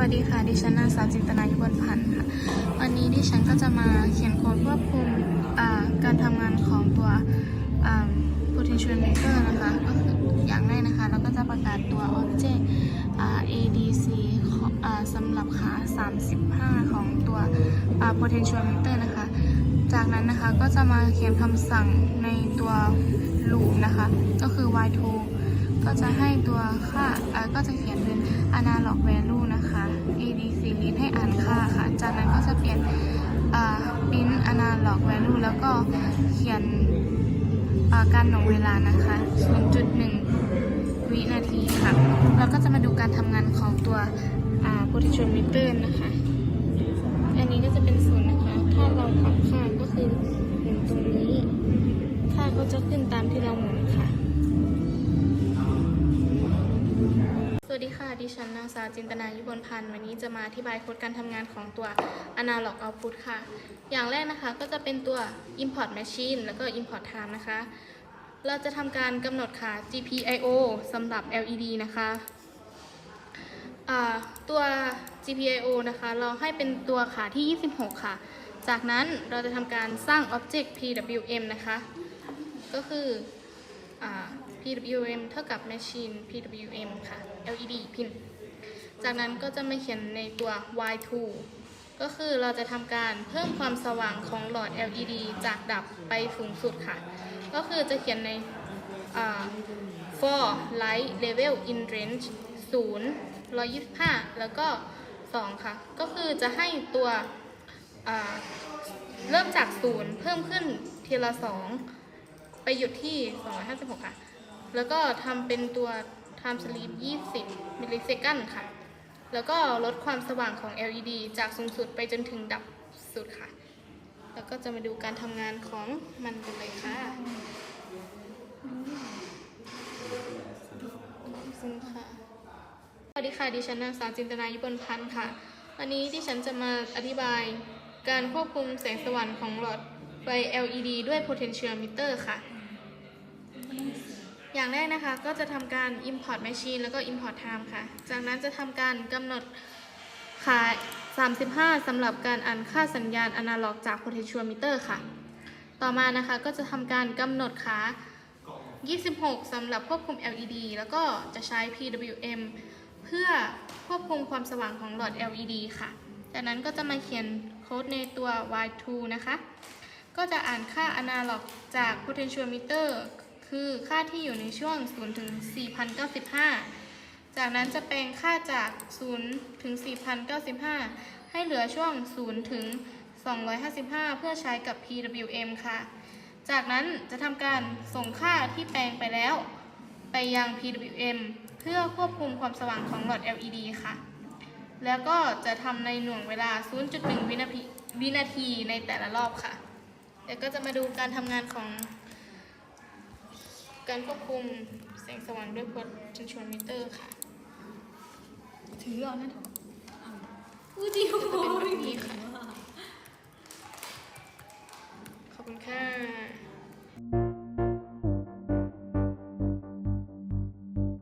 วัสดีค่ะ ดิฉันนางสาวจินตนายุบลพันธ์ค่ะวันนี้ดิฉันก็จะมาเขียนโค้ดควบคุมการทำงานของตัว potentiometer นะคะก็คืออย่างแรกนะคะ เราก็จะประกาศตัว object adc ของอ่าสำหรับขา35 ของตัว potentiometer นะคะ จากนั้นนะคะก็จะมาเขียนคำสั่งในตัว loop นะคะ ก็คือ y2 ก็จะให้ตัวค่าก็จะเขียนเป็น analog value adc read ให้อ่านค่าค่ะ จากนั้นก็จะเปลี่ยนอ่า print analog value แล้วก็เขียนการหน่วงเวลานะคะ 0.1 วินาทีค่ะ แล้วก็จะมาดูการทำงานของตัวอ่า potentiometer นะคะ อันนี้ก็จะเป็นศูนย์นะคะ ถ้าเราปรับค่าก็คือหมุนตรงนี้ ค่าก็จะขึ้นตามที่เราหมุนค่ะ วัสดีค่ะ ดิฉันนางสาวจินตนายุบลพันธ์วันนี้จะมาอธิบายโค้ดการทำงานของตัว Analog Output ค่ะ อย่างแรกนะคะก็จะเป็นตัว Import Machine แล้วก็ Import Time นะคะ เราจะทำการกำหนดค่ะ GPIO สำหรับ LED นะคะตัว GPIO นะคะ เราให้เป็นตัวขาที่ 26 ค่ะ จากนั้นเราจะทำการสร้าง Object PWM นะคะ ก็คืออ PWM เท่ากับ Machine PWM ค่ะ LED pin จากนั้นก็จะมาเขียนในตัว Y2 ก็คือเราจะทำการเพิ่มความสว่างของหลอด LED จากดับไปสูงสุดค่ะ ก็คือจะเขียนใน for light level in range 0 125 แล้วก็ 2 ค่ะ ก็คือจะให้ตัวเริ่มจาก 0 เพิ่มขึ้นทีละ 2 ไปหยุดที่ 256 ค่ะ แล้วก็ทำเป็นตัว time sleep 20 มิลลิเซคันค่ะ แล้วก็ลดความสว่างของ LED จากสูงสุดไปจนถึงดับสุดค่ะ แล้วก็จะมาดูการทำงานของมันกันเลยค่ะซึ่งค่ะสวัสดีค่ะ ดิฉันนางสาวจินตนายุบลพันธ์ค่ะ วันนี้ดิฉันจะมาอธิบายการควบคุมแสงสว่างของหลอดไฟ LED ด้วย potentiometer ค่ะ อย่างแรกนะคะก็จะทำการ import machine แล้วก็ import time ค่ะ จากนั้นจะทำการกำหนดขา35สำหรับการอ่านค่าสัญญาณอนาล็อกจาก potentiometer ค่ะ ต่อมานะคะก็จะทำการกำหนดขา 26สำหรับควบคุม LED แล้วก็จะใช้ PWM เพื่อควบคุมความสว่างของหลอด LED ค่ะ จากนั้นก็จะมาเขียนโค้ดในตัว Y2 นะคะ ก็จะอ่านค่า analog จาก potentiometer คือค่าที่อยู่ในช่วง 0 ถึง 4,095 จากนั้นจะแปลงค่าจาก 0 ถึง 4,095 ให้เหลือช่วง 0 ถึง 255 เพื่อใช้กับ PWM ค่ะ จากนั้นจะทำการส่งค่าที่แปลงไปแล้ว ไปยัง PWM เพื่อควบคุมความสว่างของหลอด LED ค่ะ แล้วก็จะทำในหน่วงเวลา 0.1 วินาทีในแต่ละรอบค่ะ เดี๋ยวก็จะมาดูการทำงานของ การควบคุมแสงสว่างด้วย potentiometer ค่ะ ถือเอานะถูกอู้ดีจะเป็นแบบนี้ค่ะ ขอบคุณค่ะ